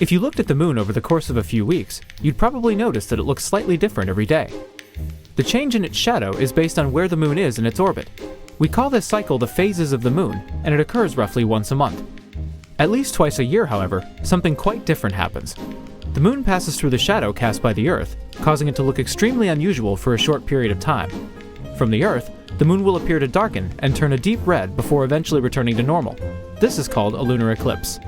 If you looked at the moon over the course of a few weeks, you'd probably notice that it looks slightly different every day. The change in its shadow is based on where the moon is in its orbit. We call this cycle the phases of the moon, and it occurs roughly once a month. At least twice a year, however, something quite different happens. The moon passes through the shadow cast by the Earth, causing it to look extremely unusual for a short period of time. From the Earth, the moon will appear to darken and turn a deep red before eventually returning to normal. This is called a lunar eclipse.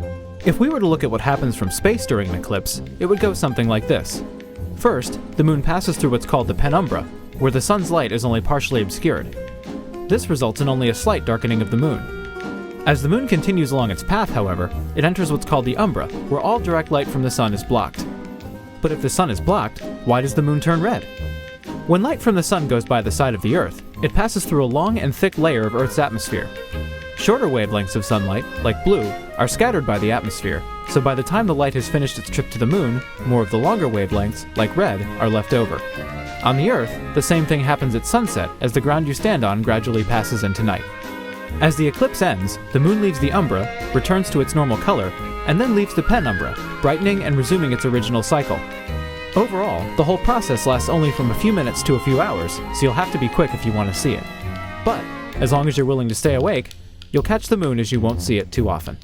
If we were to look at what happens from space during an eclipse, it would go something like this. First, the moon passes through what's called the penumbra, where the sun's light is only partially obscured. This results in only a slight darkening of the moon. As the moon continues along its path, however, it enters what's called the umbra, where all direct light from the sun is blocked. But if the sun is blocked, why does the moon turn red? When light from the sun goes by the side of the Earth, it passes through a long and thick layer of Earth's atmosphere. Shorter wavelengths of sunlight, like blue, are scattered by the atmosphere, so by the time the light has finished its trip to the moon, more of the longer wavelengths, like red, are left over. On the Earth, the same thing happens at sunset as the ground you stand on gradually passes into night. As the eclipse ends, the moon leaves the umbra, returns to its normal color, and then leaves the penumbra, brightening and resuming its original cycle. Overall, the whole process lasts only from a few minutes to a few hours, so you'll have to be quick if you want to see it. But, as long as you're willing to stay awake, You'll catch the moon as you won't see it too often.